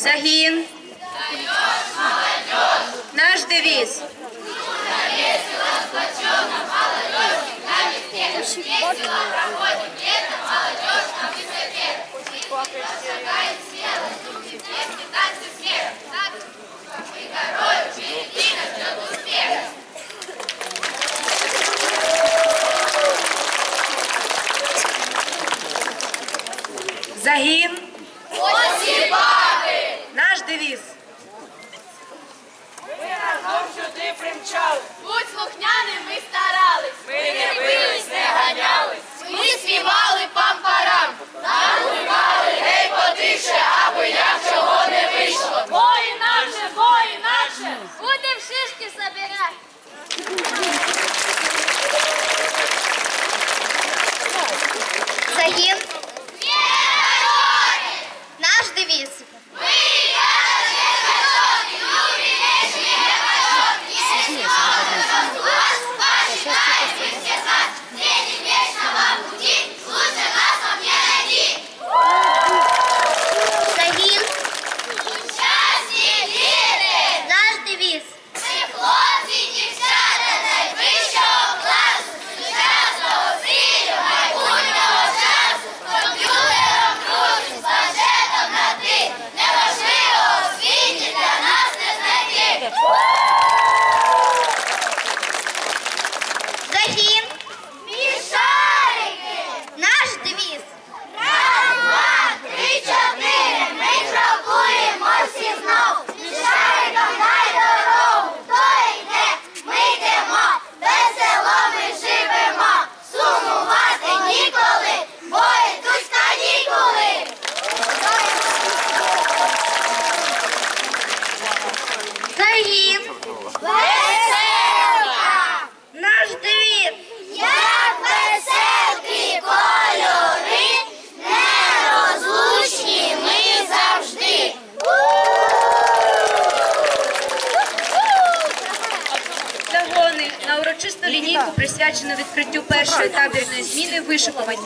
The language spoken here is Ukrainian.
Загін. Наш девіз. Загін. Наш девіз. Ми разом сюди примчали. Будь слухняним, ми старались. Ми не бились, не ганялись. Ми співали пам-парам. Наливали, гей, потише, аби як чого не вийшло. Бо інакше, бо інакше. Будем шишки собирать. Загін. Наш девіз. Загін. Веселка! Наш девіз. Як веселки кольори, нерозлучні ми завжди. Загони на урочисту лінійку присвячену відкриттю першої табірної зміни вишикувані.